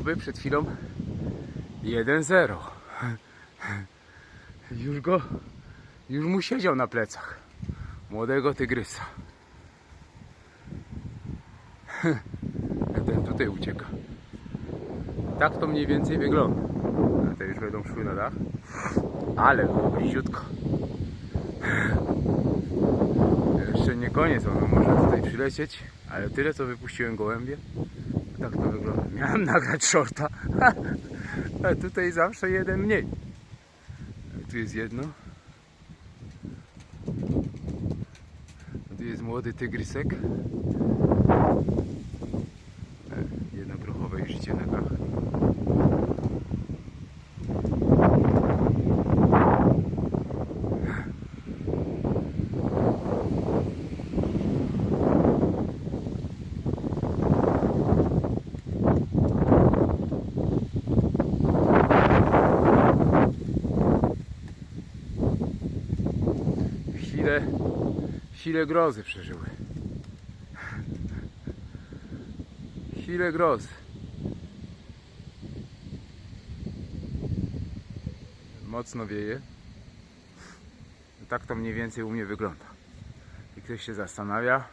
Byłoby przed chwilą 1-0. Już go, już mu siedział na plecach. Młodego tygrysa. Ten tutaj ucieka. Tak to mniej więcej wygląda. A te już będą szły na dach. Ale bliziutko. Jeszcze nie koniec, on może tutaj przylecieć, ale tyle co wypuściłem gołębie. Tak to wygląda. Miałem nagrać shorta, a tutaj zawsze jeden mniej. Tu jest jedno. Tu jest młody tygrysek. E, Jedno grochowe już idzie na dach. Chwilę, chwilę grozy przeżyły. Chwilę grozy. Mocno wieje. Tak to mniej więcej u mnie wygląda. I ktoś się zastanawia.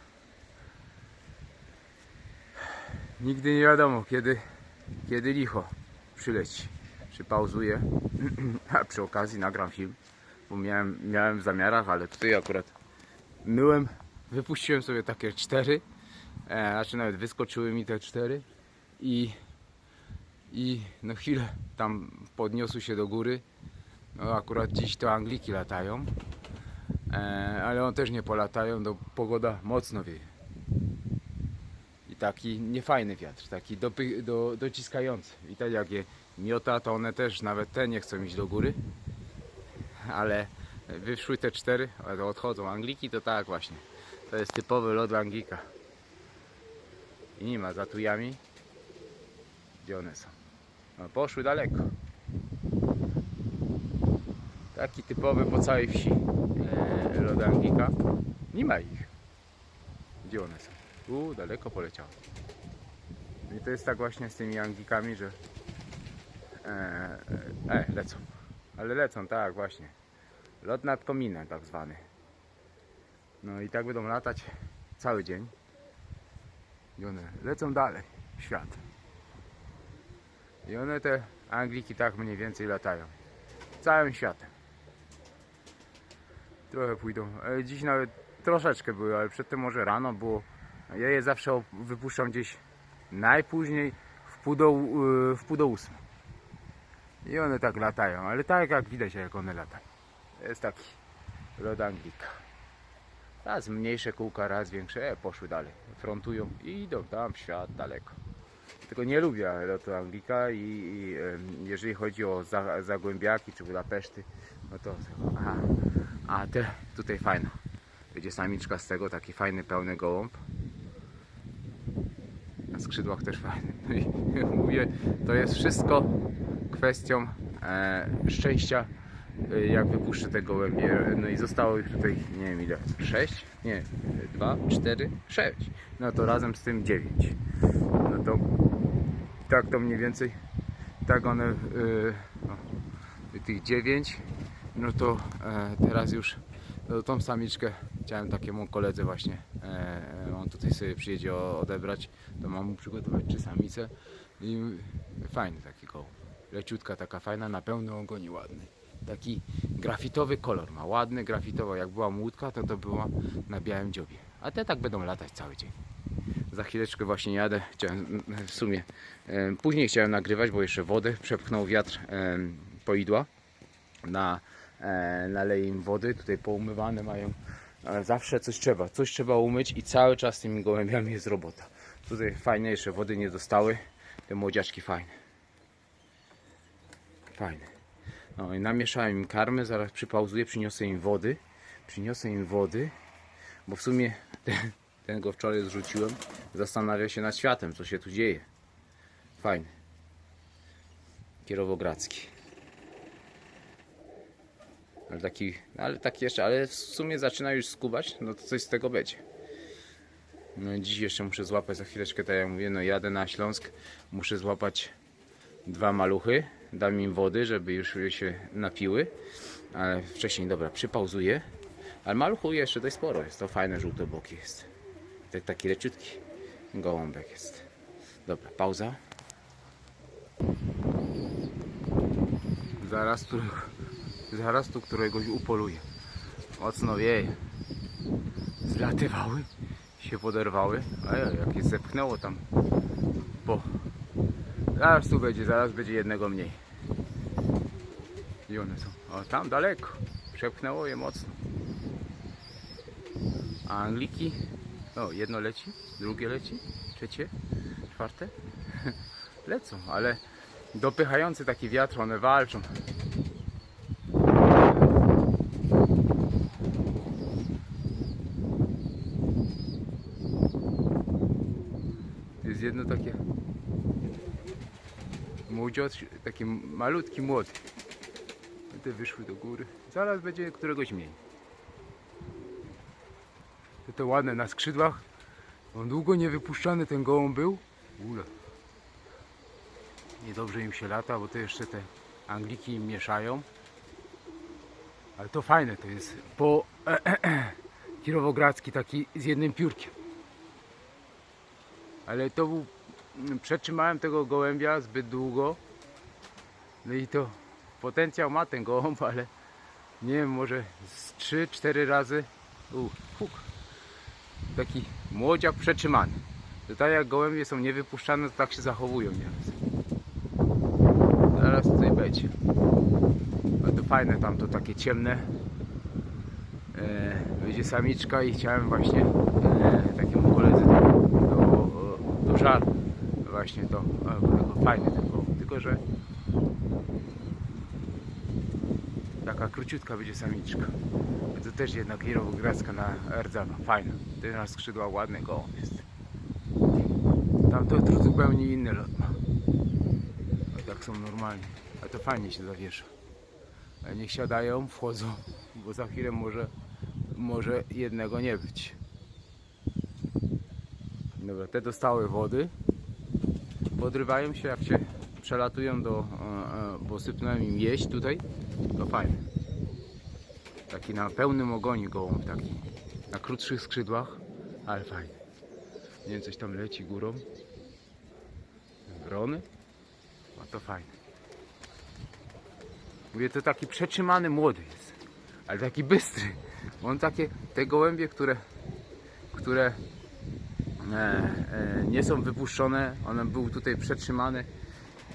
Nigdy nie wiadomo, kiedy, kiedy licho przyleci. Czy pauzuje, a przy okazji nagram film bo miałem, miałem w zamiarach, ale tutaj akurat myłem, wypuściłem sobie takie cztery, e, znaczy nawet wyskoczyły mi te cztery i, i no chwilę tam podniosły się do góry. No akurat dziś to Angliki latają, e, ale one też nie polatają, no pogoda mocno wieje. I taki niefajny wiatr, taki dopy, do, dociskający. I tak jak je miota, to one też, nawet te nie chcą iść do góry ale wyszły te cztery, ale to odchodzą. Angliki to tak właśnie. To jest typowy lot Anglika. I nie ma za tujami. Gdzie one są? No, poszły daleko. Taki typowy po całej wsi e, lot Anglika. Nie ma ich. Gdzie one są? Tu daleko poleciały. I to jest tak właśnie z tymi Anglikami, że e, e, e, lecą. Ale lecą, tak właśnie. Lot nad kominem tak zwany. No i tak będą latać cały dzień. I one lecą dalej w świat. I one te Angliki tak mniej więcej latają. Całym światem. Trochę pójdą. E, Dziś nawet troszeczkę były, ale przedtem może rano było. Ja je zawsze wypuszczam gdzieś najpóźniej w pół do, e, w pół do ósmej. I one tak latają, ale tak jak widać jak one latają. Jest taki lot Anglika. Raz mniejsze kółka, raz większe, e, poszły dalej. Frontują i idą tam w świat daleko. Tylko nie lubię lotu Anglika i, i jeżeli chodzi o za, Zagłębiaki czy Budapeszty, no to aha. A te tutaj fajna. Będzie samiczka z tego, taki fajny, pełny gołąb. Na skrzydłach też fajny. No i mówię, to jest wszystko kwestią e, szczęścia, e, jak wypuszczę te gołębie. No i zostało ich tutaj, nie wiem ile, 6? Nie, 2, 4, 6. No to razem z tym 9. No to tak to mniej więcej, tak one, e, no, tych 9, no to teraz już no, tą samiczkę chciałem takiemu koledze właśnie, on tutaj sobie przyjedzie odebrać, to mam mu przygotować trzy samice i fajny taki gołąb leciutka, taka fajna, na pełny ogon i ładny. Taki grafitowy kolor ma, ładny, grafitowo. Jak była młódka, to to była na białym dziobie. A te tak będą latać cały dzień. Za chwileczkę właśnie jadę. Chciałem, w sumie później chciałem nagrywać, bo jeszcze wodę przepchnął wiatr poidła. Na, e, naleję im wody, tutaj poumywane mają. Zawsze coś trzeba, coś trzeba umyć i cały czas z tymi gołębiami jest robota. Tutaj fajne jeszcze wody nie dostały. Te młodziaczki fajne. Fajne. No i namieszałem im karmy, zaraz przypauzuję, przyniosę im wody. Przyniosę im wody, bo w sumie ten, ten go wczoraj zrzuciłem. Zastanawia się nad światem, co się tu dzieje. Fajny. Kierowogradzki. Ale taki, ale taki jeszcze, ale w sumie zaczyna już skubać, no to coś z tego będzie. No dziś jeszcze muszę złapać za chwileczkę, tak jak mówię, no jadę na Śląsk, muszę złapać dwa maluchy, dam im wody, żeby już się napiły, ale wcześniej, dobra, przypauzuję, ale maluchu jeszcze dość sporo jest, to fajne żółtoboki jest, tak, taki leciutki gołąbek jest. Dobra, pauza. Zaraz tu, zaraz tu któregoś upoluję. Mocno wieje. Zlatywały, się poderwały. A jak je zepchnęło tam. Zaraz tu będzie, zaraz będzie jednego mniej. I one są. O, tam daleko. Przepchnęło je mocno. A Angliki? O, jedno leci, drugie leci, trzecie, czwarte. Lecą, ale dopychający taki wiatr, one walczą. Jest jedno takie taki malutki młody. Te wyszły do góry. Zaraz będzie któregoś mniej. Te, te ładne na skrzydłach. On długo nie wypuszczany ten gołąb był. Ule. Niedobrze im się lata, bo to jeszcze te Angliki im mieszają. Ale to fajne to jest. Po Kirowogradzki taki z jednym piórkiem. Ale to był. Przetrzymałem tego gołębia zbyt długo. No i to potencjał ma ten gołąb, ale nie wiem, może z 3-4 razy. U, huk. Taki młodziak przetrzymany. To tak jak gołębie są niewypuszczane, to tak się zachowują nieraz. Zaraz tutaj będzie. Ale to fajne tam to takie ciemne. E, będzie samiczka i chciałem właśnie e, takiemu koledze do, do, do żar właśnie to, e, ten gołąb. Tylko, że taka króciutka będzie samiczka. To też jednak Kirowogradzka na rdzana. Fajna. Ten na skrzydła ładny gołąb jest. Tam to, to zupełnie inny lot ma. A tak są normalnie. A to fajnie się zawiesza. A niech siadają, wchodzą, bo za chwilę może, może jednego nie być. Dobra, te dostały wody. Podrywają się jak się przelatują do, e, e, bo sypnąłem im jeść tutaj. To fajne. Taki na pełnym ogonie gołąb taki. Na krótszych skrzydłach, ale fajny. Nie wiem, coś tam leci górą. Wrony. No to fajne. Mówię, to taki przetrzymany młody jest. Ale taki bystry. On takie, te gołębie, które, które e, e, nie są wypuszczone, on był tutaj przetrzymany.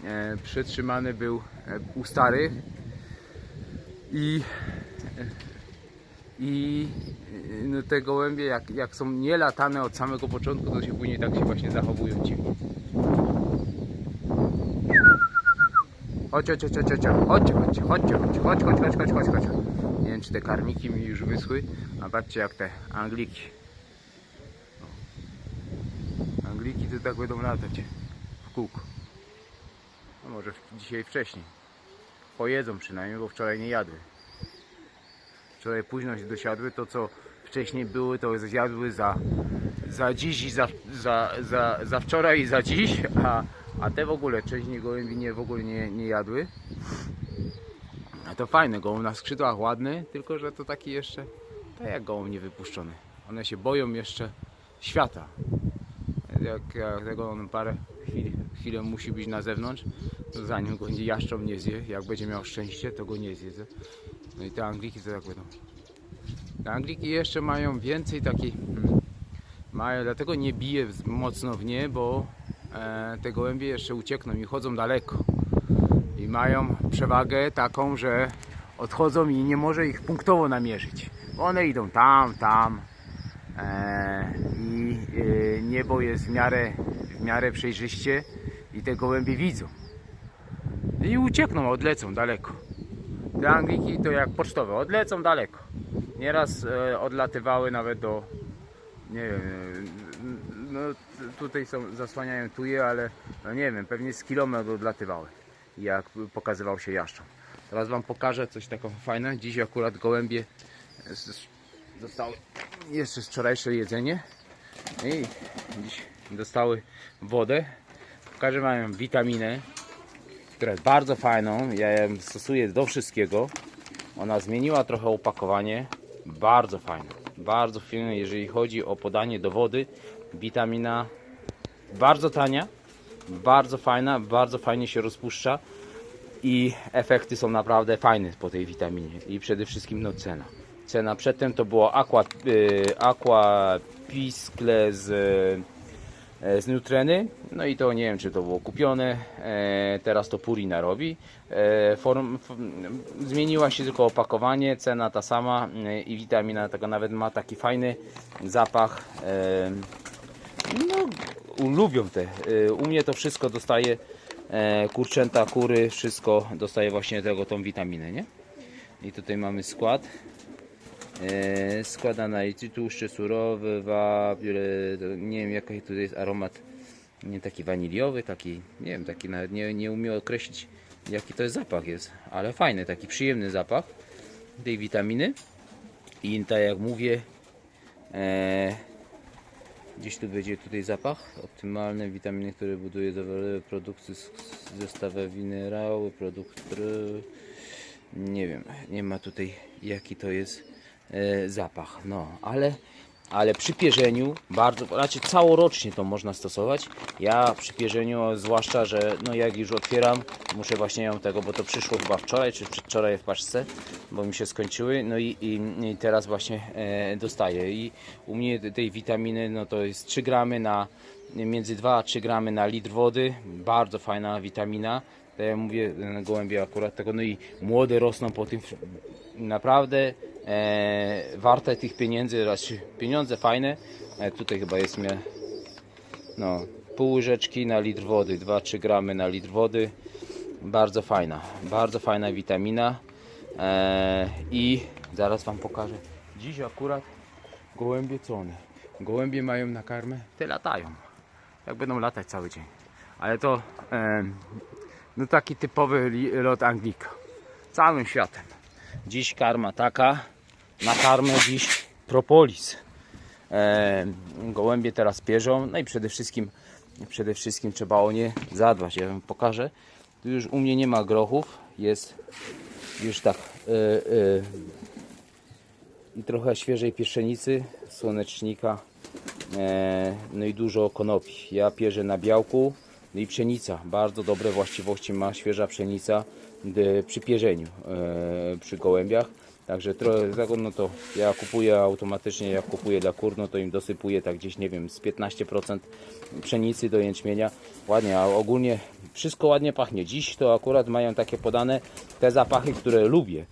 E, przetrzymany był e, u starych. I i y, no, te gołębie jak, jak są nielatane od samego początku, to się później tak się właśnie zachowują dziwnie. Chodź, chodź, chodź, chodź, chodź, chodź, chodź, chodź, chodź, chodź, chodź, chodź, chodź. Nie wiem, czy te karmiki mi już wyschły, a patrzcie jak te Angliki. Angliki to tak będą latać w kółko. No może dzisiaj wcześniej. Pojedzą przynajmniej, bo wczoraj nie jadły. Wczoraj późno się dosiadły, to co wcześniej były, to zjadły za, za dziś i za, za, za, za wczoraj i za dziś, a, a te w ogóle wcześniej gołębi nie, w ogóle nie, nie jadły. A to fajne, gołąb na skrzydłach ładny, tylko że to taki jeszcze, tak jak gołąb niewypuszczony. One się boją jeszcze świata. Jak, jak tego on parę chwil, chwilę musi być na zewnątrz, zanim go nie jaszczą nie zje, jak będzie miał szczęście, to go nie zje. No i te Angliki to tak będą. Te Angliki jeszcze mają więcej takiej. Hmm, mają, dlatego nie bije mocno w nie, bo e, te gołębie jeszcze uciekną i chodzą daleko. I mają przewagę taką, że odchodzą i nie może ich punktowo namierzyć. One idą tam, tam. E, I e, niebo jest w miarę, miarę przejrzyście i te gołębie widzą. I uciekną, odlecą daleko. Te Angliki to jak pocztowe, odlecą daleko. Nieraz e, odlatywały nawet do, nie wiem, e, no tutaj są, zasłaniają tuje, ale no nie wiem, pewnie z kilometr odlatywały, jak pokazywał się jaszczą. Teraz Wam pokażę coś takiego fajne. Dziś akurat gołębie z- dostały jeszcze wczorajsze jedzenie i dziś dostały wodę. Pokażę Wam witaminę, która jest bardzo fajną. Ja ją stosuję do wszystkiego. Ona zmieniła trochę opakowanie. Bardzo fajne. Bardzo fajne, jeżeli chodzi o podanie do wody. Witamina bardzo tania, bardzo fajna, bardzo fajnie się rozpuszcza i efekty są naprawdę fajne po tej witaminie i przede wszystkim no cena. Cena przedtem to było Aqua, y, aqua Piscle z, z Nutreny, no i to nie wiem czy to było kupione, e, teraz to Purina robi. E, form, f, zmieniła się tylko opakowanie, cena ta sama e, i witamina tego nawet ma taki fajny zapach. E, no, lubią te. U mnie to wszystko dostaje e, kurczęta, kury, wszystko dostaje właśnie tego, tą witaminę, nie? I tutaj mamy skład. E, skład analizy, tłuszcze surowe, wapier, to nie wiem jaki tutaj jest aromat, nie taki waniliowy, taki, nie wiem, taki nawet nie, nie umiem określić jaki to jest zapach jest, ale fajny, taki przyjemny zapach tej witaminy. I tak jak mówię, e, Gdzieś tu będzie tutaj zapach. Optymalne witaminy, które buduje zawarte produkty zestawy minerały, produkty. Nie wiem, nie ma tutaj jaki to jest e, zapach. No, ale, ale przy pierzeniu bardzo, znaczy całorocznie to można stosować. Ja przy pierzeniu, zwłaszcza, że no jak już otwieram, muszę właśnie ją tego, bo to przyszło chyba wczoraj czy przedwczoraj w paczce, bo mi się skończyły. No i, i, i teraz właśnie e, dostaję. I u mnie te- tej witaminy, no to jest 3 gramy na między 2 a 3 gramy na litr wody. Bardzo fajna witamina. Tak jak mówię, e, gołębie akurat tego, no i młode rosną po tym. Naprawdę e, warte tych pieniędzy, raz pieniądze fajne. E, tutaj chyba jest mnie no, pół łyżeczki na litr wody, 2-3 gramy na litr wody. Bardzo fajna, bardzo fajna witamina. E, I zaraz Wam pokażę. Dziś akurat gołębie co one? Gołębie mają na karmę, te latają. Jak będą latać cały dzień. Ale to e, no taki typowy lot Anglika. Całym światem. Dziś karma taka. Na karmę dziś propolis. E, gołębie teraz pierzą. No i przede wszystkim, przede wszystkim trzeba o nie zadbać. Ja Wam pokażę. Tu już u mnie nie ma grochów. Jest już tak e, e, i trochę świeżej pieszenicy, słonecznika, e, no i dużo konopi. Ja pierzę na białku, no i pszenica. Bardzo dobre właściwości ma świeża pszenica przy pierzeniu, e, przy gołębiach. Także trochę, no to ja kupuję automatycznie, jak kupuję dla kur, no to im dosypuję tak gdzieś, nie wiem, z 15% pszenicy do jęczmienia. Ładnie, a ogólnie wszystko ładnie pachnie. Dziś to akurat mają takie podane te zapachy, które lubię.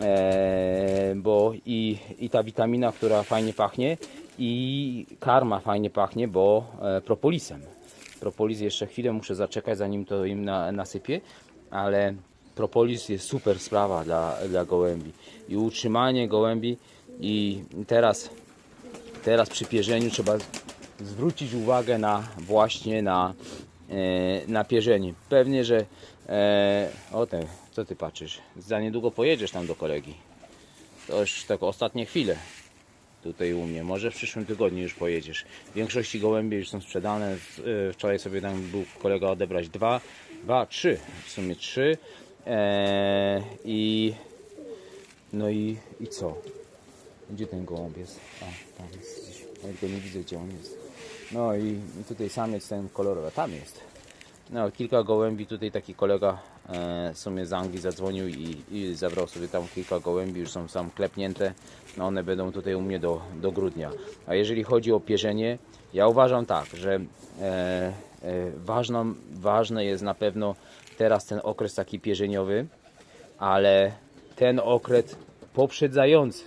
Eee, bo i, i ta witamina, która fajnie pachnie i karma fajnie pachnie, bo e, propolisem. Propolis jeszcze chwilę muszę zaczekać zanim to im na, nasypię, ale propolis jest super sprawa dla, dla gołębi i utrzymanie gołębi i teraz teraz przy pierzeniu trzeba zwrócić uwagę na właśnie na, e, na pierzenie. Pewnie, że e, o te, co ty patrzysz? Za niedługo pojedziesz tam do kolegi. To już tak ostatnie chwile tutaj u mnie. Może w przyszłym tygodniu już pojedziesz. W większości gołębie już są sprzedane. E, Wczoraj sobie tam był kolega odebrać dwa, dwa, trzy, w sumie trzy. E, I no i, i co? Gdzie ten gołąb jest? A, tam jest gdzieś. Go nie widzę, gdzie on jest. No i, i tutaj samiec ten kolorowy, tam jest. No, kilka gołębi, tutaj taki kolega w sumie z Anglii zadzwonił i, i zabrał sobie tam kilka gołębi, już są sam klepnięte. No one będą tutaj u mnie do, do grudnia. A jeżeli chodzi o pierzenie, ja uważam tak, że e, e, ważną, ważne jest na pewno teraz ten okres taki pierzeniowy, ale ten okres poprzedzający.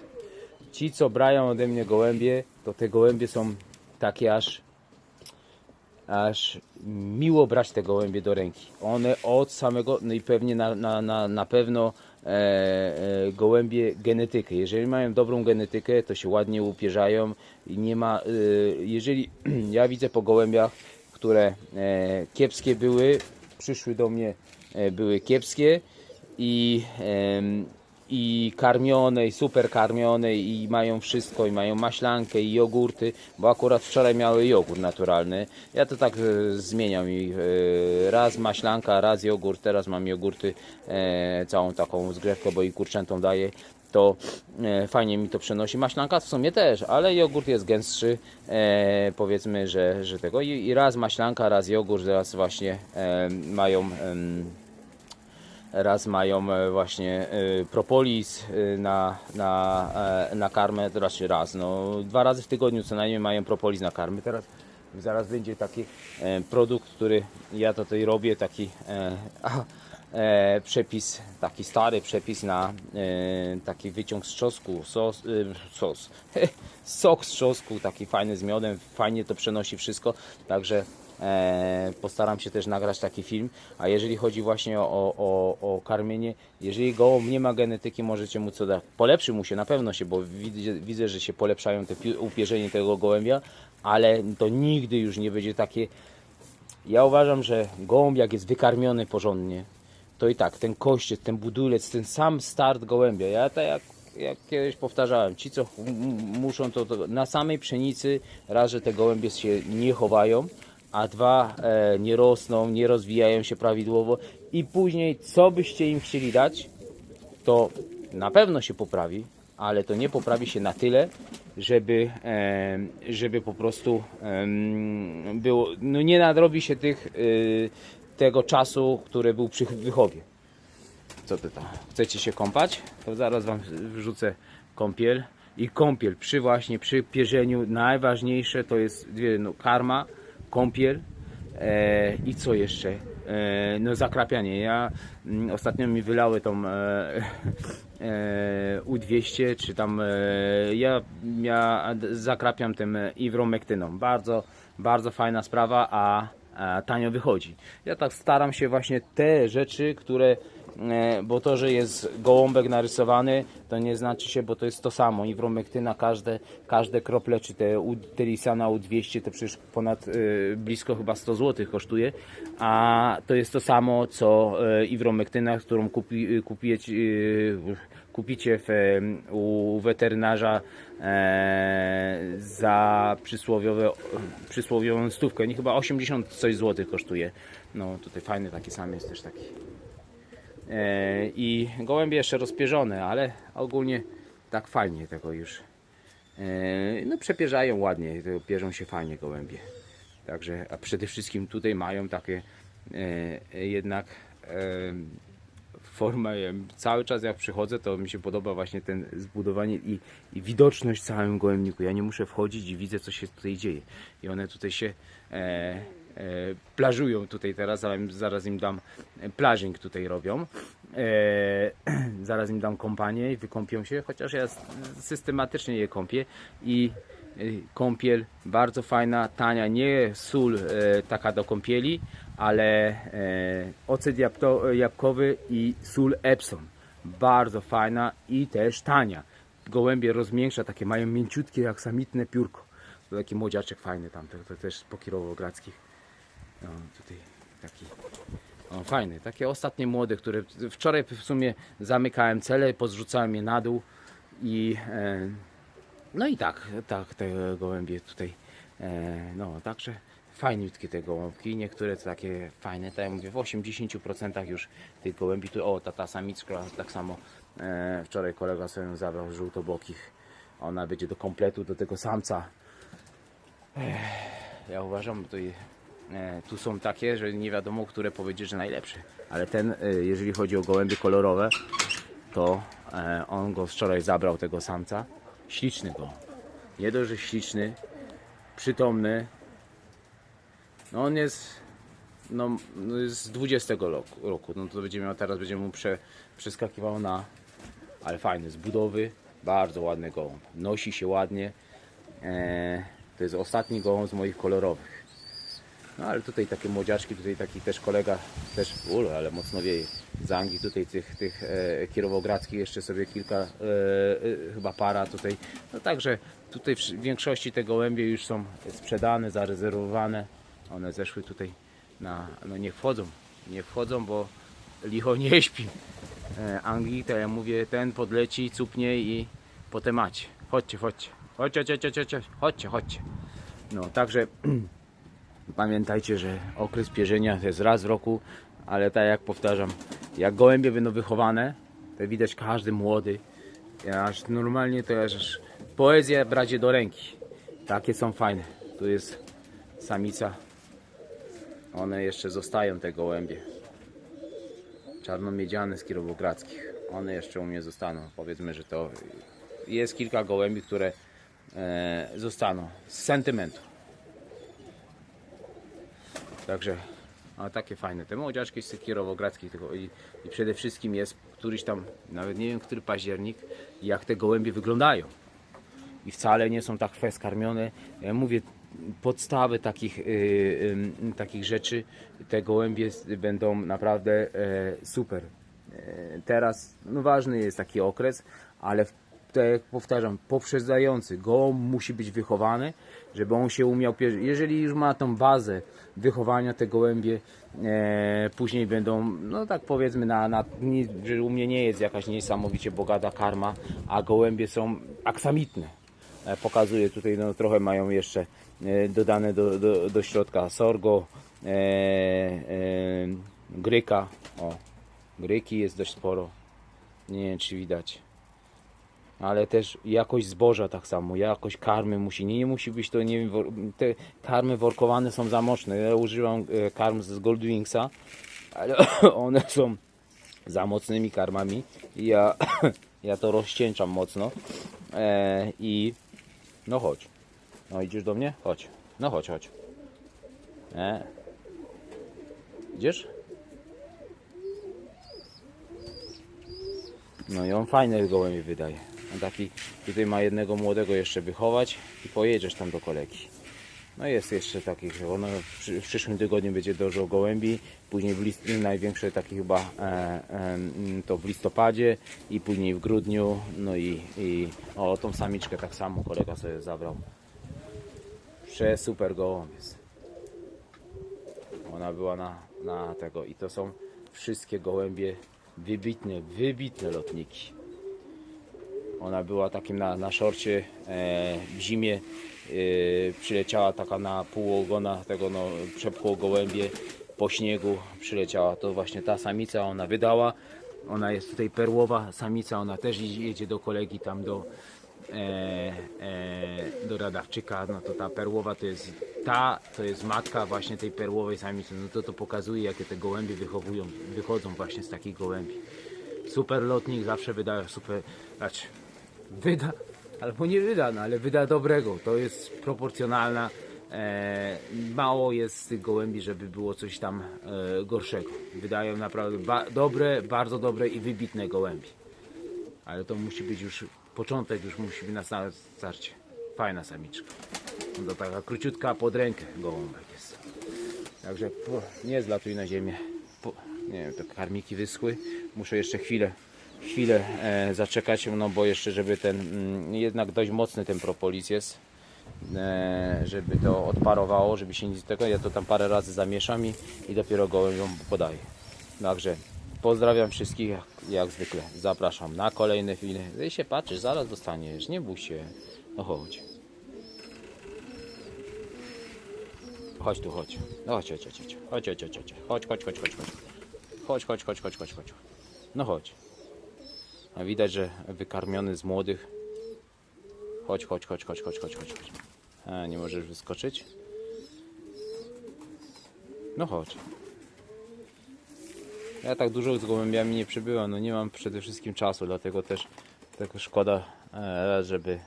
Ci, co brają ode mnie gołębie, to te gołębie są takie aż aż miło brać te gołębie do ręki. One od samego, no i pewnie na, na, na, na pewno e, e, gołębie genetykę. Jeżeli mają dobrą genetykę, to się ładnie upierzają i nie ma, e, jeżeli ja widzę po gołębiach, które e, kiepskie były, przyszły do mnie, e, były kiepskie i, em, i karmione, i super karmione, i mają wszystko, i mają maślankę, i jogurty, bo akurat wczoraj miały jogurt naturalny. Ja to tak e, zmieniam i e, raz maślanka, raz jogurt, teraz mam jogurty, e, całą taką zgrzewkę, bo i kurczętom daję. To e, fajnie mi to przenosi. Maślanka w sumie też, ale jogurt jest gęstszy. E, powiedzmy, że, że tego. I, I raz maślanka, raz jogurt, raz właśnie e, mają. em, Raz mają e, właśnie e, propolis e, na, na, na karmę, to raczej raz, no dwa razy w tygodniu co najmniej mają propolis na karmę. Teraz zaraz będzie taki produkt, który ja tutaj robię, taki a, e, przepis, taki stary przepis na e, taki wyciąg z trzosku, sos, e, sos, sok z trzosku, taki fajny z miodem, fajnie to przenosi wszystko, także postaram się też nagrać taki film. A jeżeli chodzi właśnie o, o, o karmienie, jeżeli gołąb nie ma genetyki, możecie mu co dać. Polepszy mu się na pewno się, bo widzę, widzę że się polepszają te pi- upierzenie tego gołębia, ale to nigdy już nie będzie takie. Ja uważam, że gołąb jak jest wykarmiony porządnie, to i tak ten kościec, ten budulec, ten sam start gołębia. Ja tak jak, jak kiedyś powtarzałem, ci co muszą to, to na samej pszenicy, raz, że te gołębie się nie chowają, a dwa e, nie rosną, nie rozwijają się prawidłowo i później co byście im chcieli dać, to na pewno się poprawi, ale to nie poprawi się na tyle, żeby, em, żeby po prostu em, było, no nie nadrobi się tych, y, tego czasu, który był przy wychowie. Co ty tam? Chcecie się kąpać? To zaraz wam wrzucę kąpiel. I kąpiel przy właśnie przy pierzeniu najważniejsze to jest no, karma, kąpiel e, i co jeszcze? E, no zakrapianie. Ja mm, ostatnio mi wylały tą e, e, U200 czy tam e, ja, ja zakrapiam tym iwromektyną. Bardzo, bardzo fajna sprawa, a, a tanio wychodzi. Ja tak staram się właśnie te rzeczy, które bo to, że jest gołąbek narysowany, to nie znaczy się, bo to jest to samo. Iwromektyna, każde, każde krople, czy te Telisana U200, to przecież ponad e, blisko chyba 100 zł kosztuje, a to jest to samo, co e, iwromektyna, którą kupi, kupicie, e, w, e, u weterynarza e, za przysłowiowe, przysłowiową stówkę. Nie chyba 80 coś złotych kosztuje. No tutaj fajny taki sam jest też taki. E, i gołębie jeszcze rozpierzone, ale ogólnie tak fajnie tego już. E, no przepierzają ładnie, pierzą się fajnie gołębie. Także, a przede wszystkim tutaj mają takie e, jednak formę, cały czas jak przychodzę, to mi się podoba właśnie ten zbudowanie i, i widoczność całym gołębniku. Ja nie muszę wchodzić i widzę, co się tutaj dzieje. I one tutaj się plażują tutaj teraz, zaraz im dam e, plażing tutaj robią. E, zaraz im dam kąpanie i wykąpią się, chociaż ja systematycznie je kąpię i e, kąpiel bardzo fajna, tania, nie sól e, taka do kąpieli, ale e, ocet jabłko, jabłkowy i sól Epsom. Bardzo fajna i też tania. Gołębie rozmiękcza, takie mają mięciutkie jak samitne piórko. To taki młodziaczek fajny tam, to, to też po kirowograckich. No, tutaj taki o, fajny, takie ostatnie młode, które wczoraj w sumie zamykałem cele, pozrzucałem je na dół i e, no i tak, tak te gołębie tutaj, e, no także fajniutkie te gołąbki, niektóre to takie fajne, tak jak mówię, w 80% już tych gołębi, tu, o ta, ta samiczka tak samo e, wczoraj kolega sobie ją zabrał żółtobokich, ona będzie do kompletu, do tego samca, ja uważam, e, tu są takie, że nie wiadomo, które powiedzieć, że najlepsze. Ale ten, e, jeżeli chodzi o gołębie kolorowe, to e, on go wczoraj zabrał, tego samca. Śliczny go. Nie dość, że śliczny, przytomny. No on jest, no, no z 20 roku. No to będzie miał, teraz będzie mu prze, przeskakiwał na, ale fajny, z budowy, bardzo ładny gołąb. Nosi się ładnie. E, to jest ostatni gołąb z moich kolorowych. No ale tutaj takie młodziaczki, tutaj taki też kolega, też, ule, ale mocno wieje. Z Anglii tutaj tych, tych e, kierowogradzkich jeszcze sobie kilka, e, e, chyba para tutaj. No także tutaj w większości te gołębie już są sprzedane, zarezerwowane. One zeszły tutaj na, no nie wchodzą, nie wchodzą, bo licho nie śpi. e, Anglii, to ja mówię, ten podleci, cupnie i potem macie. Chodźcie, chodźcie. Chodźcie, chodźcie, chodźcie, chodźcie, chodźcie. No, także pamiętajcie, że okres pierzenia jest raz w roku, ale tak jak powtarzam, jak gołębie będą wychowane, to widać każdy młody. Aż normalnie to aż poezja brać je do ręki. Takie są fajne. Tu jest samica. One jeszcze zostają te gołębie. Czarnomiedziane z Kirowogradzkich. One jeszcze u mnie zostaną. Powiedzmy, że to jest kilka gołębi, które e, zostaną z sentymentu. Także a takie fajne. Te młodziaczki z tylko i, i przede wszystkim jest któryś tam, nawet nie wiem, który październik, jak te gołębie wyglądają. I wcale nie są tak fest. Ja mówię, podstawy takich, y, y, takich rzeczy, te gołębie będą naprawdę e, super. E, teraz no ważny jest taki okres, ale w- tak jak powtarzam, poprzedzający. Gołąb musi być wychowany, żeby on się umiał Jeżeli już ma tą bazę wychowania, te gołębie e, później będą, no tak powiedzmy, na, na, że u mnie nie jest jakaś niesamowicie bogata karma, a gołębie są aksamitne. E, Pokazuję tutaj, no trochę mają jeszcze e, dodane do, do, do środka sorgo, e, e, gryka, o, gryki jest dość sporo, nie wiem czy widać, ale też jakość zboża tak samo, jakość karmy musi, nie, nie musi być to, nie wiem, te karmy workowane są za mocne, ja używam e, karm z Goldwingsa, ale one są za mocnymi karmami i ja, ja to rozcieńczam mocno e, i no chodź. No idziesz do mnie? Chodź. No chodź, chodź. E. Idziesz? No i on fajne gołębie wydaje. Taki tutaj ma jednego młodego jeszcze wychować i pojedziesz tam do kolegi. No jest jeszcze takich, ono w, przy- w przyszłym tygodniu będzie dużo gołębi, później w list, największe takie chyba e, e, to w listopadzie i później w grudniu, no i, i o tą samiczkę tak samo kolega sobie zabrał. Prze super. Ona była na, na tego i to są wszystkie gołębie wybitne, wybitne lotniki. Ona była takim na, na szorcie e, w zimie. E, przyleciała taka na pół ogona tego no, przepchło gołębie po śniegu. Przyleciała to właśnie ta samica, ona wydała. Ona jest tutaj perłowa samica, ona też jedzie do kolegi tam do, e, e, do Radawczyka. No to ta perłowa to jest ta, to jest matka właśnie tej perłowej samicy. No to to pokazuje jakie te gołębie wychowują, wychodzą właśnie z takich gołębi super lotnik zawsze wyda super, znaczy wyda, albo nie wyda, no ale wyda dobrego, to jest proporcjonalna, e, mało jest z tych gołębi, żeby było coś tam e, gorszego, wydają naprawdę ba, dobre, bardzo dobre i wybitne gołębi, ale to musi być już, początek już musi być na starcie, fajna samiczka, no to taka króciutka pod rękę gołąbek jest. Także po, nie zlatuj na ziemię. Po, nie wiem, te karmiki wyschły. Muszę jeszcze chwilę, chwilę e, zaczekać, no bo jeszcze, żeby ten, mm, jednak dość mocny ten propolis jest, e, żeby to odparowało, żeby się nic tego, ja to tam parę razy zamieszam i, i dopiero gołębiom podaję. Także pozdrawiam wszystkich, jak, zwykle. Zapraszam na kolejne chwile. Ty się patrzysz, zaraz dostaniesz, nie bój się. No chodź. Chodź tu, chodź. No chodź, chodź, chodź. Chodź, chodź, chodź, chodź. Chodź, chodź, chodź, chodź, chodź. Chodź, chodź, chodź, chodź, chodź, chodź. No chodź. A widać, że wykarmiony z młodych. Chodź, chodź, chodź, chodź, chodź, chodź, chodź. A, nie możesz wyskoczyć? No chodź. Ja tak dużo z gołębiami nie przybywam, no nie mam przede wszystkim czasu, dlatego też tak szkoda, e, żeby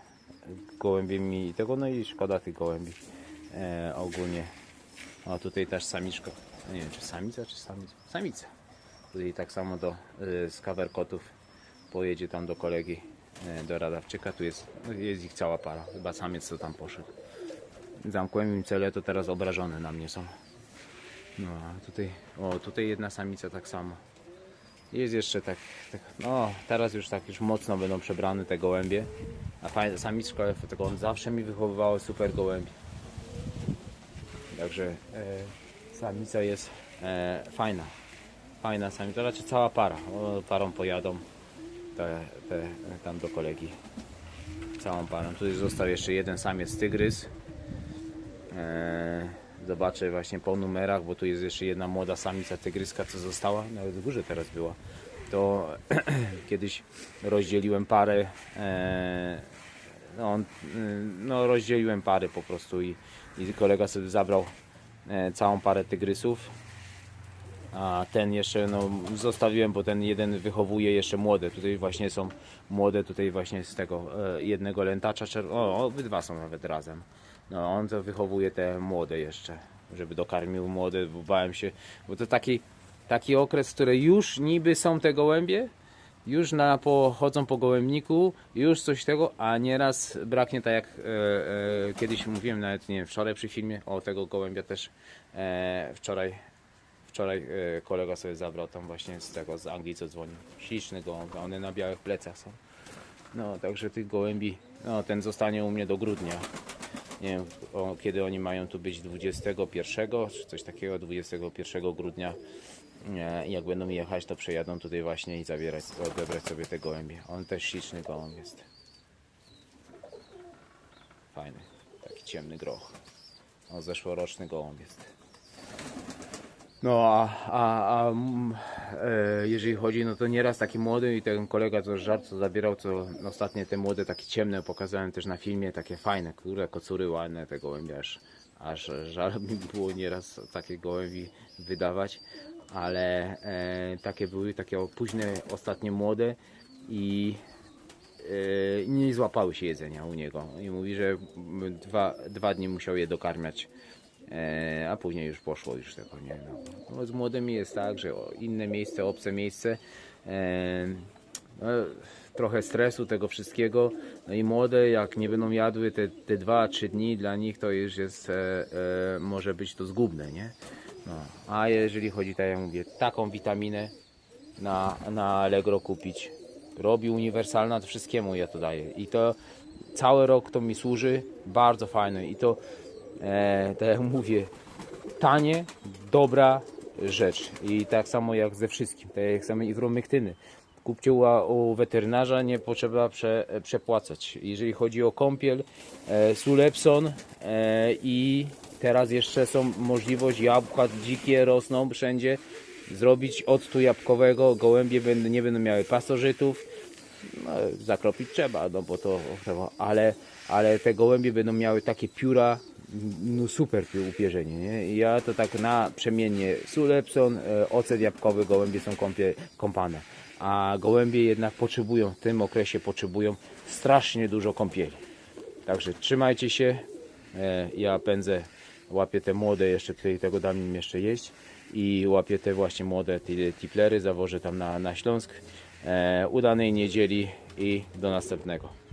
gołębie mi tego, no i szkoda tych gołębi e, ogólnie. O tutaj też samiczka, nie wiem czy samica czy samica, samica. Tutaj tak samo do e, z kawerkotów pojedzie tam do kolegi e, do Radawczyka, tu jest, jest ich cała para, chyba samiec co tam poszedł. Zamkłem im cele, to teraz obrażone na mnie są. No, a tutaj, o, tutaj jedna samica tak samo. Jest jeszcze tak, tak, no teraz już tak już mocno będą przebrane te gołębie. A fajna samiczka, tego on zawsze mi wychowywało super gołębie. Także e, samica jest e, fajna. fajna samica, raczej cała para. O, parą pojadą te, te, tam do kolegi. Całą parą. Tu już został jeszcze jeden samiec tygrys. Eee, zobaczę właśnie po numerach, bo tu jest jeszcze jedna młoda samica tygryska, co została, nawet w górze teraz była. To kiedyś rozdzieliłem parę, eee, no, y, no rozdzieliłem pary po prostu i, i kolega sobie zabrał całą parę tygrysów. A ten jeszcze no, zostawiłem, bo ten jeden wychowuje jeszcze młode. Tutaj właśnie są młode, tutaj właśnie z tego e, jednego lętacza. O, obydwa są nawet razem. No on to wychowuje te młode jeszcze, żeby dokarmił młode, bo bałem się, bo to taki, taki okres, który już niby są te gołębie, już na, po, chodzą po gołębniku, już coś tego, a nieraz braknie tak jak e, e, kiedyś mówiłem, nawet nie wiem, wczoraj przy filmie, o tego gołębia też e, wczoraj Wczoraj e, kolega sobie zabrał tam właśnie z tego, z Anglii co dzwonił. Śliczny gołąb, a one na białych plecach są. No, także tych gołębi, no ten zostanie u mnie do grudnia. Nie wiem, o, kiedy oni mają tu być 21, czy coś takiego, 21 grudnia. E, jak będą jechać, to przejadą tutaj właśnie i zabierać, odebrać sobie te gołębie. On też śliczny gołąb jest. Fajny, taki ciemny groch. O, zeszłoroczny gołąb jest. No a, a, a mm, e, jeżeli chodzi, no to nieraz taki młody i ten kolega co żart co zabierał, co ostatnie te młode takie ciemne pokazałem też na filmie, takie fajne, które kocury ładne te gołębie, aż, aż żal mi było nieraz takie gołębi wydawać, ale e, takie były takie późne, ostatnie młode i e, nie złapały się jedzenia u niego. I mówi, że dwa, dwa dni musiał je dokarmiać E, a później już poszło już tego nie no. no z młodymi jest tak, że inne miejsce, obce miejsce. E, no, trochę stresu tego wszystkiego. No i młode jak nie będą jadły te, te 2-3 dni dla nich to już jest e, e, może być to zgubne nie? No, a jeżeli chodzi tak jak mówię taką witaminę na, na Allegro kupić robi uniwersalna to wszystkiemu ja to daję. I to cały rok to mi służy. Bardzo fajne. I to e, tak jak mówię, tanie, dobra rzecz. I tak samo jak ze wszystkim, tak jak samo iwromektyny. Kupcie u, u weterynarza, nie potrzeba prze, przepłacać. Jeżeli chodzi o kąpiel, e, Sulepson e, i teraz jeszcze są możliwość jabłka dzikie rosną wszędzie. Zrobić octu jabłkowego, gołębie będą, nie będą miały pasożytów no, zakropić trzeba, no bo to, ale, ale te gołębie będą miały takie pióra, no super upierzenie, nie? Ja to tak na przemiennie Sulepson, e, ocet jabłkowy, gołębie są kąpie, kąpane, a gołębie jednak potrzebują, w tym okresie potrzebują strasznie dużo kąpieli. Także trzymajcie się, e, ja pędzę, łapię te młode, jeszcze tutaj tego dam im jeszcze jeść i łapię te właśnie młode ti- tiplery, zawożę tam na, na Śląsk. E, udanej niedzieli i do następnego.